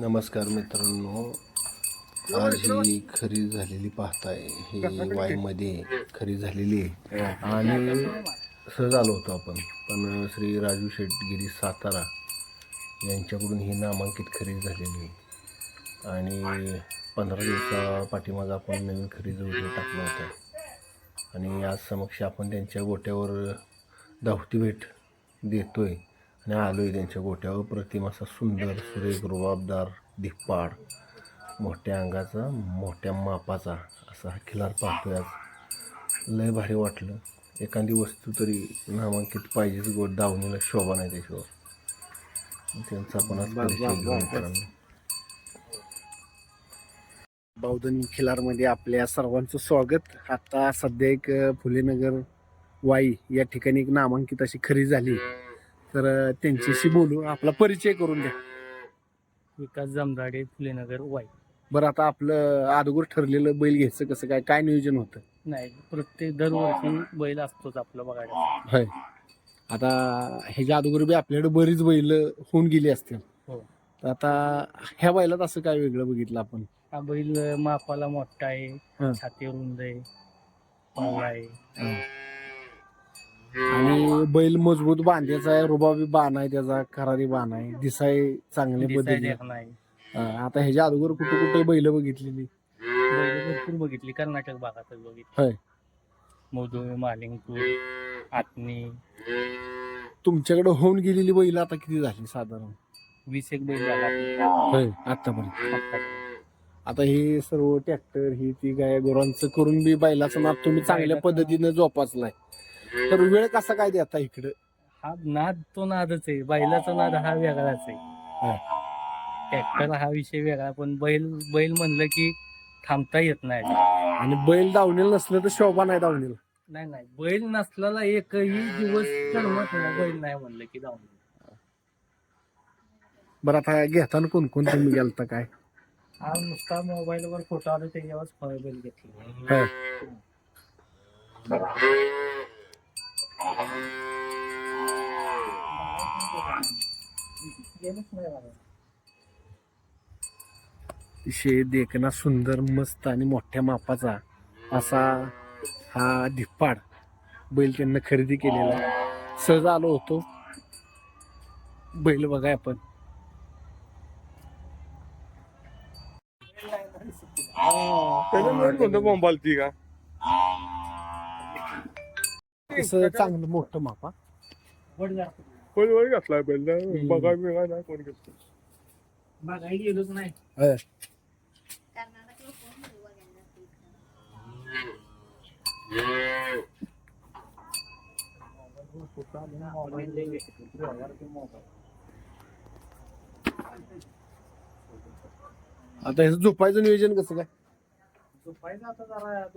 नमस्कार मित्रांनो. आज ही खरी झालेली पाहताय. ही वाईमध्ये खरी झालेली आहे. आणि सहज आलो होतो आपण पण श्री राजू शेटगिरी सातारा यांच्याकडून ही नामांकित खरेदी झालेली आहे. आणि पंधरा दिवसा पाठीमागं आपण नवीन खरेदी वगैरे टाकलं होतं. आणि आज समक्ष आपण त्यांच्या गोट्यावर धावती भेट देतो आहे आणि आलो आहे त्यांच्या गोट्यावर. प्रतिम असा सुंदर सुरेख रुबाबदार धिप्पाड मोठ्या अंगाचा मोठ्या मापाचा असा हा खिलार पाहतोय आज. लय भारी वाटलं. एखादी वस्तू तरी नामांकित पाहिजेच गोट दावणीला शोभा नाही त्याच्यावर. त्यांचा आपण आज मित्रांनो खिलारमध्ये आपल्या सर्वांचं स्वागत. आता सध्या एक फुलेनगर वाई या ठिकाणी एक नामांकित अशी खरी झाली. तर त्यांच्याशी बोलू. आपला परिचय करून द्या. विकास जमदाडे फुलेनगर वाई. बरं आता आपलं अगोदर ठरलेलं बैल घ्यायचं कसं काय? काय नियोजन होतं? नाही प्रत्येक दरवर्षी बैल असतोच आपलं बघायला. होय. आता ह्याच्या अगोदर बी आपल्याकडे बरीच बैल होऊन गेली असतील. हो. तर आता ह्या बैलात असं काय वेगळं बघितलं आपण? हा बैल मापाला मोठा आहे हं. छाती रुंद आहे आहे. आणि बैल मजबूत बांधायचा आहे रुबाबी बाण आहे त्याचा खरारी बाण आहे. दिसाय चांगल्या पद्धतीने. नाही. हा, आता ह्याच्या अगोदर कुठे कुठे बैल बघितलेली? बैल भरपूर बघितली कर्नाटक भागातच बघितली. होय. मोदोमी मालिंगपूर आटणी तुमच्याकडे होऊन गेलेली बैल आता किती झाली साधारण? वीस एक बैल झाला. होय आतापर्यंत. आता हे सर्व ट्रॅक्टर ही ती गाय गुरांचं करून बी बैलाचं नाद तुम्ही चांगल्या पद्धतीने जोपासलाय. तर वेळ कसा काय देता इकडं? हा नाद तो नादच आहे. बैलाचा नाद हा वेगळाच आहे. ट्रॅक्टर हा विषय वेगळा पण बैल बैल म्हणलं की थांबता येत नाही. आणि बैल दावणीला नसलं तर शोभा नाही दावणीला नाही नाही. बैल नसलेला एकही दिवस करमत नाही. बैल नाही म्हणलं की जाऊन बरं आता घेताना कोण कोण तुम्ही गेलता काय? हा नुसता मोबाईल वर फोटो आला त्याच्यावर फळ बैल घेतले. अतिशय देखना सुंदर मस्त आणि मोठ्या मापाचा असा हा धिप्पाड बैल त्यांना खरेदी केलेला. सहज आलो होतो. बैल बघाय आपण. कोणतं बोंबालती का? असं चांगलं मोठं मापा कोण वय घातलाय पहिलं बघाय बिघाय नाही कोण घेतलं. आता ह्याचं झोपायचं नियोजन कसं काय? झोपायचं आता जरा.